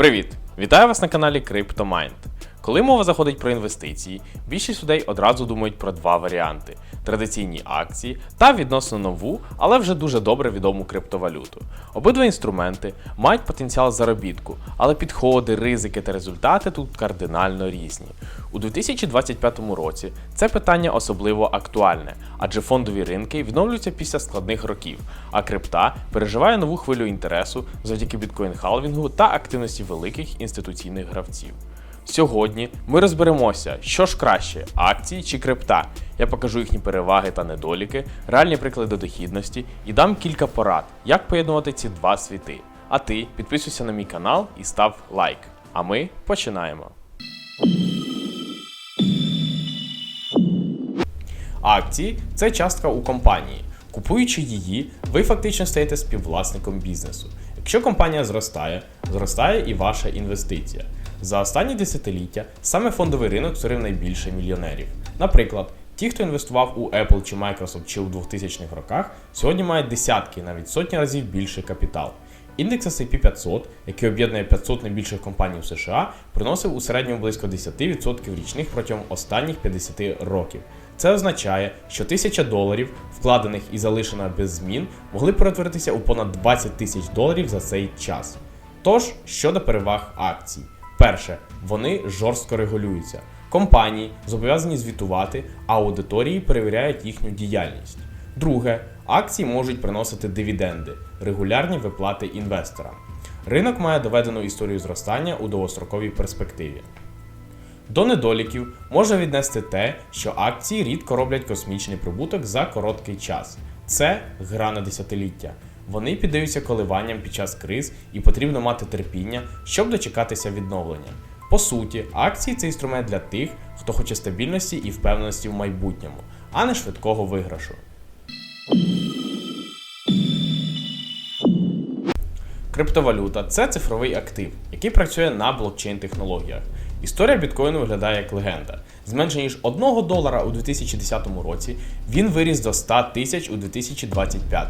Привіт! Вітаю вас на каналі CryptoMind. Коли мова заходить про інвестиції, більшість людей одразу думають про два варіанти: традиційні акції та відносно нову, але вже дуже добре відому криптовалюту. Обидва інструменти мають потенціал заробітку, але підходи, ризики та результати тут кардинально різні. У 2025 році це питання особливо актуальне, адже фондові ринки відновлюються після складних років, а крипта переживає нову хвилю інтересу завдяки біткоін-халвінгу та активності великих інституційних гравців. Сьогодні ми розберемося, що ж краще акції чи крипта. Я покажу їхні переваги та недоліки, реальні приклади дохідності і дам кілька порад, як поєднувати ці два світи. А ти підписуйся на мій канал і став лайк. А ми починаємо. Акції це частка у компанії. Купуючи її, ви фактично стаєте співвласником бізнесу. Якщо компанія зростає, зростає і ваша інвестиція. За останні десятиліття саме фондовий ринок створив найбільше мільйонерів. Наприклад, ті, хто інвестував у Apple чи Microsoft чи у 2000-х роках, сьогодні мають десятки, навіть сотні разів більший капітал. Індекс S&P 500, який об'єднує 500 найбільших компаній у США, приносив у середньому близько 10% річних протягом останніх 50 років. Це означає, що 1000 доларів, вкладених і залишених без змін, могли перетворитися у понад 20 тисяч доларів за цей час. Тож, щодо переваг акцій. Перше, вони жорстко регулюються. Компанії зобов'язані звітувати, а аудиторії перевіряють їхню діяльність. Друге, акції можуть приносити дивіденди, регулярні виплати інвесторам. Ринок має доведену історію зростання у довгостроковій перспективі. До недоліків можна віднести те, що акції рідко роблять космічний прибуток за короткий час. Це гра на десятиліття. Вони піддаються коливанням під час криз і потрібно мати терпіння, щоб дочекатися відновлення. По суті, акції це інструмент для тих, хто хоче стабільності і впевненості в майбутньому, а не швидкого виграшу. Криптовалюта це цифровий актив, який працює на блокчейн-технологіях. Історія біткоїну виглядає як легенда. З менше ніж 1 долара у 2010 році він виріс до 100 тисяч у 2025.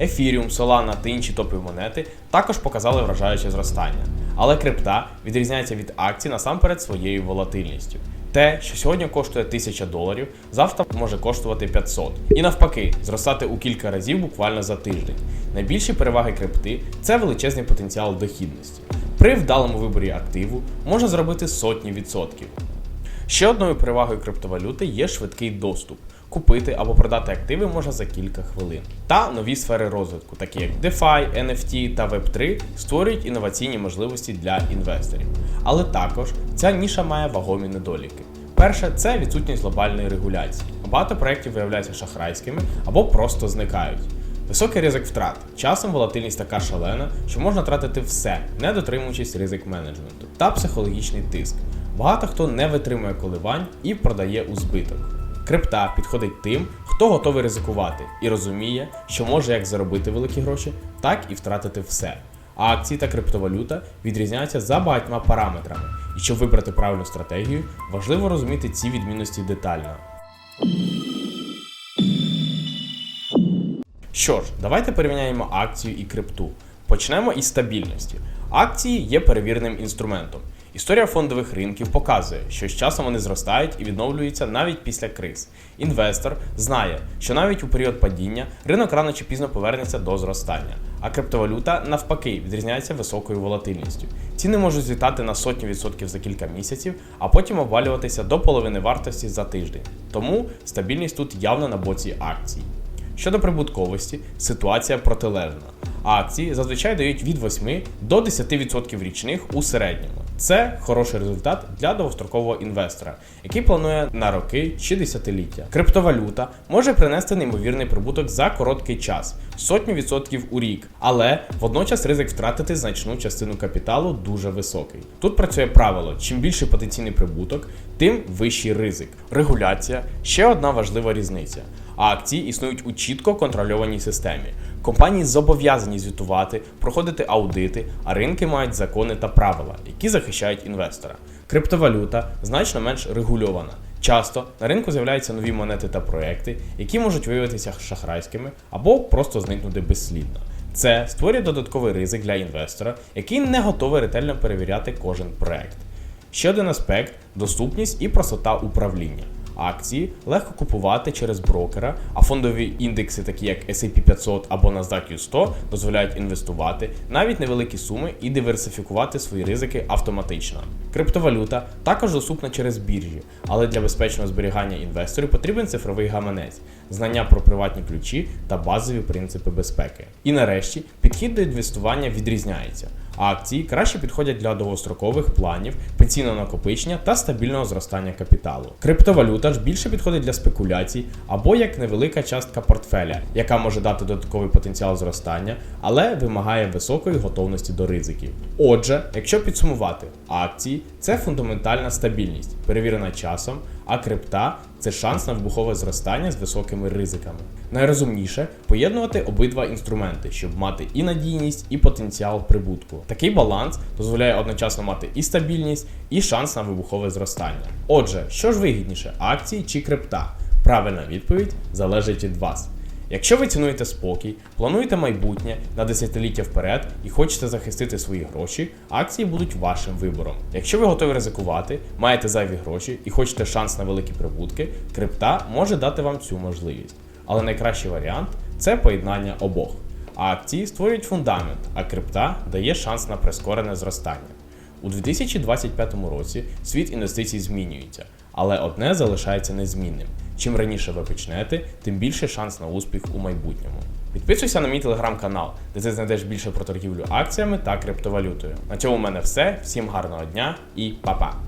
Ефіріум, Solana та інші топові монети також показали вражаюче зростання. Але крипта відрізняється від акцій насамперед своєю волатильністю. Те, що сьогодні коштує 1000 доларів, завтра може коштувати 500. І навпаки, зростати у кілька разів буквально за тиждень. Найбільші переваги крипти це величезний потенціал дохідності. При вдалому виборі активу можна зробити сотні відсотків. Ще одною перевагою криптовалюти є швидкий доступ. Купити або продати активи можна за кілька хвилин. Та нові сфери розвитку, такі як DeFi, NFT та Web3, створюють інноваційні можливості для інвесторів. Але також ця ніша має вагомі недоліки. Перше це відсутність глобальної регуляції. Багато проєктів виявляються шахрайськими або просто зникають. Високий ризик втрат. Часом волатильність така шалена, що можна тратити все, не дотримуючись ризик менеджменту. Та психологічний тиск. Багато хто не витримує коливань і продає у збиток. Крипта підходить тим, хто готовий ризикувати і розуміє, що може як заробити великі гроші, так і втратити все. А акції та криптовалюта відрізняються за багатьма параметрами. І щоб вибрати правильну стратегію, важливо розуміти ці відмінності детально. Що ж, давайте порівняємо акцію і крипту. Почнемо із стабільності. Акції є перевіреним інструментом. Історія фондових ринків показує, що з часом вони зростають і відновлюються навіть після криз. Інвестор знає, що навіть у період падіння ринок рано чи пізно повернеться до зростання. А криптовалюта навпаки відрізняється високою волатильністю. Ціни можуть злітати на сотні відсотків за кілька місяців, а потім обвалюватися до половини вартості за тиждень. Тому стабільність тут явно на боці акцій. Щодо прибутковості, ситуація протилежна. Акції зазвичай дають від 8 до 10% річних у середньому. Це хороший результат для довгострокового інвестора, який планує на роки чи десятиліття. Криптовалюта може принести неймовірний прибуток за короткий час сотню відсотків у рік, але водночас ризик втратити значну частину капіталу дуже високий. Тут працює правило: чим більший потенційний прибуток, тим вищий ризик. Регуляція ще одна важлива різниця. А Акції існують у чітко контрольованій системі. Компанії зобов'язані звітувати, проходити аудити, а ринки мають закони та правила, які захищають інвестора. Криптовалюта значно менш регульована. Часто на ринку з'являються нові монети та проекти, які можуть виявитися шахрайськими або просто зникнути безслідно. Це створює додатковий ризик для інвестора, який не готовий ретельно перевіряти кожен проект. Ще один аспект доступність і простота управління. Акції легко купувати через брокера, а фондові індекси, такі як S&P 500 або NASDAQ 100, дозволяють інвестувати навіть невеликі суми і диверсифікувати свої ризики автоматично. Криптовалюта також доступна через біржі, але для безпечного зберігання інвесторів потрібен цифровий гаманець, знання про приватні ключі та базові принципи безпеки. І нарешті підхід до інвестування відрізняється. Акції краще підходять для довгострокових планів, пенсійного накопичення та стабільного зростання капіталу. Криптовалюта ж більше підходить для спекуляцій або як невелика частка портфеля, яка може дати додатковий потенціал зростання, але вимагає високої готовності до ризиків. Отже, якщо підсумувати, акції це фундаментальна стабільність, перевірена часом, а крипта це шанс на вибухове зростання з високими ризиками. Найрозумніше поєднувати обидва інструменти, щоб мати і надійність, і потенціал прибутку. Такий баланс дозволяє одночасно мати і стабільність, і шанс на вибухове зростання. Отже, що ж вигідніше, акції чи крипта? Правильна відповідь залежить від вас. Якщо ви цінуєте спокій, плануєте майбутнє на десятиліття вперед і хочете захистити свої гроші, акції будуть вашим вибором. Якщо ви готові ризикувати, маєте зайві гроші і хочете шанс на великі прибутки, крипта може дати вам цю можливість. Але найкращий варіант це поєднання обох. Акції створюють фундамент, а крипта дає шанс на прискорене зростання. У 2025 році світ інвестицій змінюється, але одне залишається незмінним. Чим раніше ви почнете, тим більше шанс на успіх у майбутньому. Підписуйся на мій телеграм-канал, де ти знайдеш більше про торгівлю акціями та криптовалютою. На цьому в мене все. Всім гарного дня і па-па!